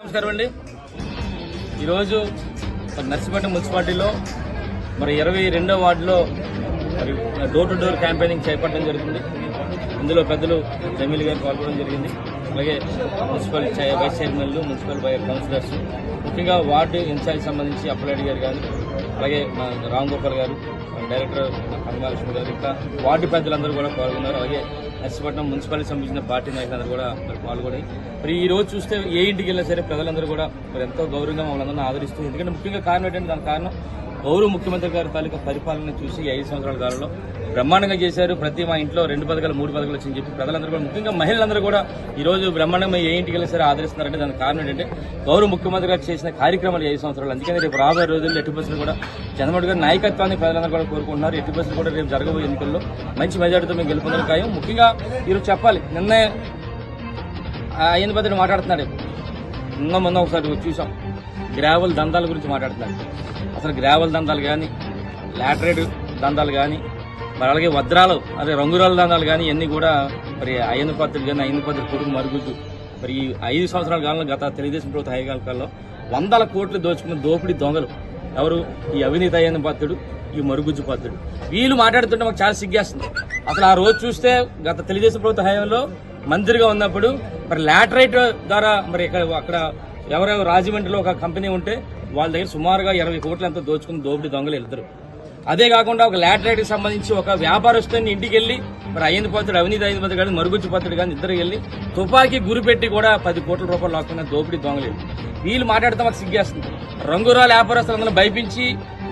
నమస్కారం అండి. ఈరోజు మరి నర్సిపేట మున్సిపాలిటీలో మరి ఇరవై రెండో వార్డులో మరి డోర్ టు డోర్ క్యాంపెయినింగ్ చేపట్టడం జరుగుతుంది. ఇందులో పెద్దలు జమీల్ గారు పాల్గొనడం జరిగింది. అలాగే మున్సిపల్ వైస్ చైర్మన్లు మున్సిపల్ కౌన్సిలర్స్ ముఖ్యంగా వార్డు ఇన్ఛార్జ్ సంబంధించి అప్పలరెడ్డి గారు కానీ అలాగే మా రామ్ గోపాల్ గారు డైరెక్టర్ కనకాలక్ష్మి గారు ఇంకా వార్డు పెద్దలందరూ కూడా పాల్గొన్నారు. అలాగే నర్సీపట్నం మున్సిపాలిటీ సంబంధించిన పార్టీ నాయకులందరూ కూడా మరి పాల్గొని మరి ఈ రోజు చూస్తే ఏ ఇంటికి వెళ్ళినా సరే ప్రజలందరూ కూడా మరి ఎంతో గౌరవంగా మమ్మల్ని ఆదరిస్తూ ఎందుకంటే ముఖ్యంగా కారణం ఏంటంటే దాని కారణం గౌరవ ముఖ్యమంత్రి గారి తాలూకా పరిపాలన చూసి ఐదు సంవత్సరాల కాలంలో బ్రహ్మాండంగా చేశారు. ప్రతి మా ఇంట్లో రెండు పథకాలు మూడు పథకాలు వచ్చని చెప్పి ప్రజలందరూ కూడా ముఖ్యంగా మహిళలందరూ కూడా ఈ రోజు బ్రహ్మాండంగా ఏ ఇంటికి వెళ్ళినా సరే ఆదరిస్తున్నారంటే దానికి కారణం ఏంటంటే గౌరవ ముఖ్యమంత్రి గారు చేసిన కార్యక్రమాలు ఈ ఐదు సంవత్సరాలు. అందుకని రేపు రాబోయే రోజుల్లో ఎట్టి బస్సులు కూడా చంద్రబాబు గారి నాయకత్వాన్ని ప్రజలందరూ కూడా కోరుకుంటున్నారు. ఎట్టి బస్సులు కూడా రేపు జరగబోయే ఎన్నికల్లో మంచి మెజార్టీతో మేము గెలుపొందడం ఖాయం ముఖ్యంగా ఈరోజు చెప్పాలి. నిన్నే అయిన బద్దలు మాట్లాడుతున్నాడు. నిన్న మొన్న ఒకసారి చూసాం. గ్రావెల్ దందాల గురించి మాట్లాడుతున్నాడు. అసలు గ్రావెల్ దందాలు కానీ లాటరేట్ దందాలు కానీ మరి అలాగే వజ్రాలు అదే రంగురాల దానాలు కానీ ఇవన్నీ కూడా మరి అయ్యన్న పత్రులు కానీ అయ్యన పత్రులు కొడుకు మరుగుజ్జు మరి ఈ ఐదు సంవత్సరాల కాలంలో గత తెలుగుదేశం ప్రభుత్వ హైకాలంలో వందల కోట్లు దోచుకున్న దోపిడీ దొంగలు. ఎవరు? ఈ అవినీతి అయ్యన్న పాత్రుడు ఈ మరుగుజ్జు పాత్రుడు. వీళ్ళు మాట్లాడుతుంటే మాకు చాలా సిగ్గేస్తుంది. అసలు ఆ రోజు చూస్తే గత తెలుగుదేశం ప్రభుత్వ హయాంలో మంత్రిగా ఉన్నప్పుడు మరి లాటరైట్ ద్వారా మరి ఇక్కడ అక్కడ ఎవరెవరు రాజమండ్రిలో ఒక కంపెనీ ఉంటే వాళ్ళ దగ్గర సుమారుగా ఇరవై కోట్లు ఎంతో దోచుకుని దోపిడీ దొంగలు వెళ్తారు అదే కాకుండా ఒక లాటరైట్కి సంబంధించి ఒక వ్యాపారస్తుని ఇంటికి వెళ్ళి మరి అయ్యింది పోతాడు అవినీతి అయింది పోతాడు కానీ మరుగుజ్జు పోతాడు కానీ ఇద్దరు వెళ్ళి తుపాకీ గురిపెట్టి కూడా పది కోట్ల రూపాయలు లాక్కున్న దోపిడీ దొంగలేదు వీళ్ళు. వీళ్ళు మాట్లాడితే మాకు సిగ్గేస్తుంది రంగురాల వ్యాపారస్తులందరూ భయపించి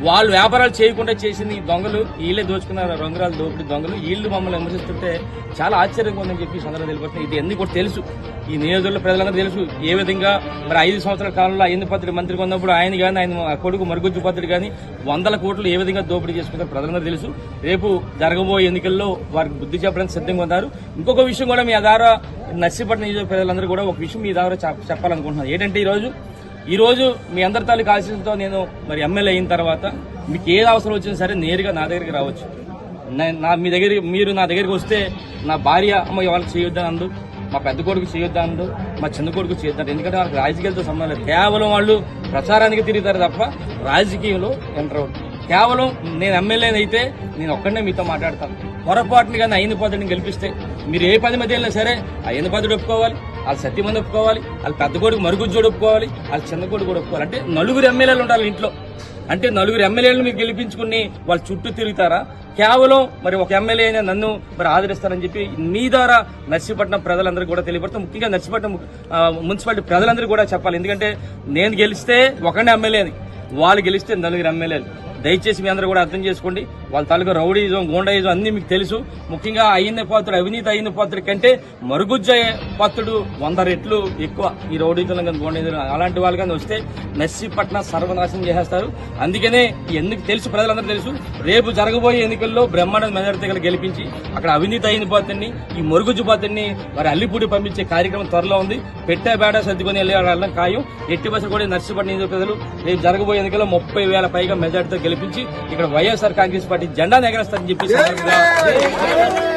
వాళ్ళు వ్యాపారాలు చేయకుండా చేసింది ఈ దొంగలు వీళ్ళే దోచుకున్నారు రంగురాలు దోపిడీ దొంగలు. వీళ్ళు మమ్మల్ని విమర్శిస్తుంటే చాలా ఆశ్చర్యంగా ఉందని చెప్పి సందర్భం తెలిపోతుంది ఇది ఎందుకు కూడా తెలుసు. ఈ నియోజకవర్గ ప్రజలందరూ తెలుసు. ఏ విధంగా మరి ఐదు సంవత్సరాల కాలంలో అయ్యింది పత్రిక మంత్రిగా ఉన్నప్పుడు ఆయన కానీ ఆయన కొడుకు మరుగుజ్జు పత్రిక కానీ వందల కోట్లు ఏ విధంగా దోపిడీ చేసుకున్నారు ప్రజలందరూ తెలుసు. రేపు జరగబోయే ఎన్నికల్లో వారికి బుద్ధి చెప్పడానికి సిద్ధంగా ఉన్నారు. ఇంకొక విషయం కూడా మీ ద్వారా నర్సీపట్నం నియోజకవర్గ ప్రజలందరూ కూడా ఒక విషయం మీ ద్వారా చెప్పాలనుకుంటున్నారు ఏంటంటే ఈ ఈరోజు మీ అందరి తల్లి ఆశీస్సులతో నేను మరి ఎమ్మెల్యే అయిన తర్వాత మీకు ఏది అవసరం వచ్చినా సరే నేరుగా నా దగ్గరికి రావచ్చు. నా మీ దగ్గర మీరు నా దగ్గరికి వస్తే నా భార్య అమ్మ వాళ్ళకి చేయొద్దని అందు మా పెద్ద కొడుకు చేయొద్దానందు మా చిన్న కొడుకు చేయొద్దాను ఎందుకంటే వాళ్ళకి రాజకీయాలతో సంబంధం లేదు. కేవలం వాళ్ళు ప్రచారానికి తిరుగుతారు తప్ప రాజకీయంలో ఎంటర్ అవ్వరు. కేవలం నేను ఎమ్మెల్యేని అయితే నేను ఒక్కడనే మీతో మాట్లాడతాను. పొరపాటుని కానీ అయిన పద్ధతిని గెలిపిస్తే మీరు ఏ పది మధ్య వెళ్ళినా సరే అయిన పద్ధతి ఒప్పుకోవాలి. వాళ్ళు సత్యమంది ఒప్పుకోవాలి వాళ్ళ పెద్ద కొడుకు మరుగుజ్జోడు ఒప్పుకోవాలి వాళ్ళ చిన్న కొడుకు కూడా ఒప్పుకోవాలి. అంటే నలుగురు ఎమ్మెల్యేలు ఉండాలి ఇంట్లో. అంటే నలుగురు ఎమ్మెల్యేలను మీరు గెలిపించుకుని వాళ్ళు చుట్టూ తిరుగుతారా? కేవలం మరి ఒక ఎమ్మెల్యే అయినా నన్ను మరి ఆదరిస్తారని చెప్పి మీ ద్వారా నర్సీపట్నం ప్రజలందరూ కూడా తెలియపడతాం. ముఖ్యంగా నర్సీపట్నం మున్సిపాలిటీ ప్రజలందరూ కూడా చెప్పాలి. ఎందుకంటే నేను గెలిస్తే ఒకనే ఎమ్మెల్యేని వాళ్ళు గెలిస్తే నలుగురు ఎమ్మెల్యేలు. దయచేసి మీ అందరూ కూడా అర్థం చేసుకోండి. వాళ్ళ తాలూకా రౌడీజం గోండాయిజం అన్ని మీకు తెలుసు. ముఖ్యంగా అయ్యింది పాత్రుడు అవినీతి అయ్యింది పాత్రుడు కంటే మరుగుజ్జ పాత్రుడు వంద రెట్లు ఎక్కువ ఈ రౌడీజం కానీ గోండాయిజం అలాంటి వాళ్ళు కానీ వస్తే నర్సీపట్నం సర్వనాశనం చేసేస్తారు. అందుకనే ఎందుకు తెలుసు ప్రజలందరూ తెలుసు రేపు జరగబోయే ఎన్నికల్లో బ్రహ్మాండ మెజారిటీ గెలిపించి అక్కడ అవినీతి అయిన పాత్రని ఈ మరుగుజ్జు పాత్రని వారి అల్లిపూడి పంపించే కార్యక్రమం త్వరలో ఉంది. పెట్టే బేడ సర్దుకొని వెళ్ళే వాళ్ళం ఖాయం. ఎట్టి బస్సు కూడా నర్సీపట్నం ప్రజలు రేపు జరగబోయే ఎన్నికల్లో ముప్పై వేల పైగా మెజార్టీతో గెలిపించి ఇక్కడ వైఎస్ఆర్ కాంగ్రెస్ పార్టీ జెండా ఎగరేస్తారని చెప్పి